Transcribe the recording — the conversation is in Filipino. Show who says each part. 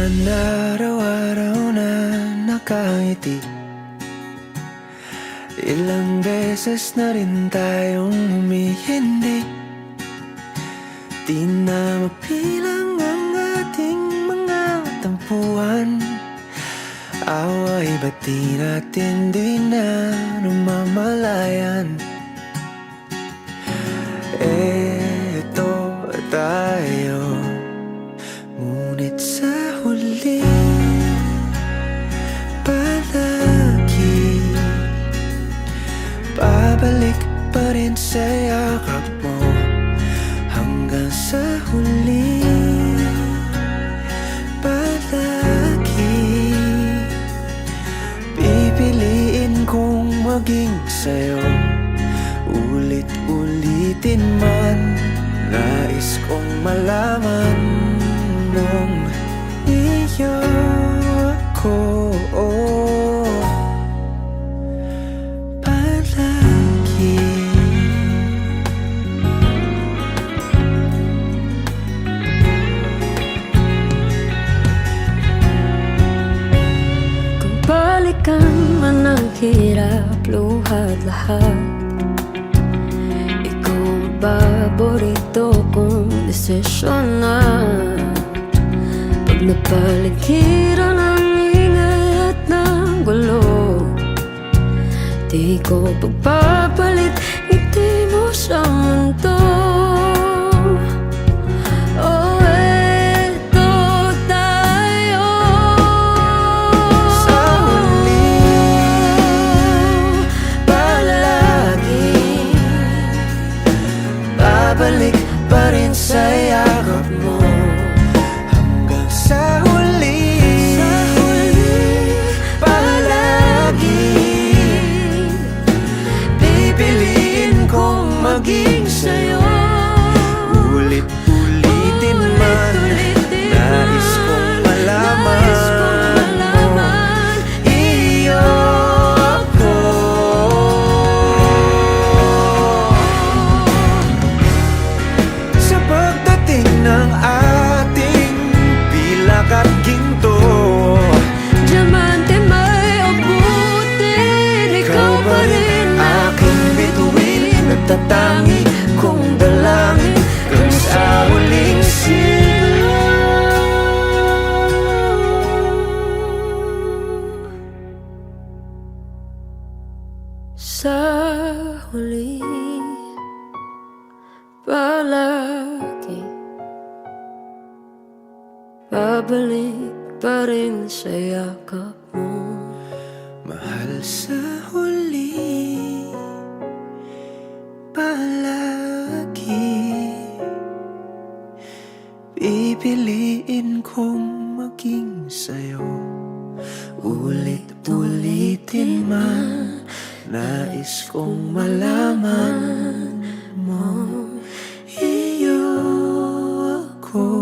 Speaker 1: naman araw-araw na nakangiti. Ilang beses na rin tayong humihindi. Di na mapilang ang ating mga tampuhan. Away ba't di natin di na namamalayan? Eto pa rin sa yakap mo Hanggang sa huli. Palagi Pipiliin kong maging sa'yo. Ulit-ulitin man Nais kong malaman Nung iyo ako
Speaker 2: balikan man ang hirap, luhat lahat. Ikaw ang paborito kong desisyon na Pag napaligiran ang ingay at ng gulo Di ko pagpapalit, ngiti mo sa
Speaker 1: pa rin sa yakap mo Sa huli Palagi
Speaker 2: Babalik pa rin sa yakap mo.
Speaker 1: Mahal sa huli Palagi Pipiliin kong maging sa'yo. Ulit-ulitin man Nais kong malaman mo Iyo ako.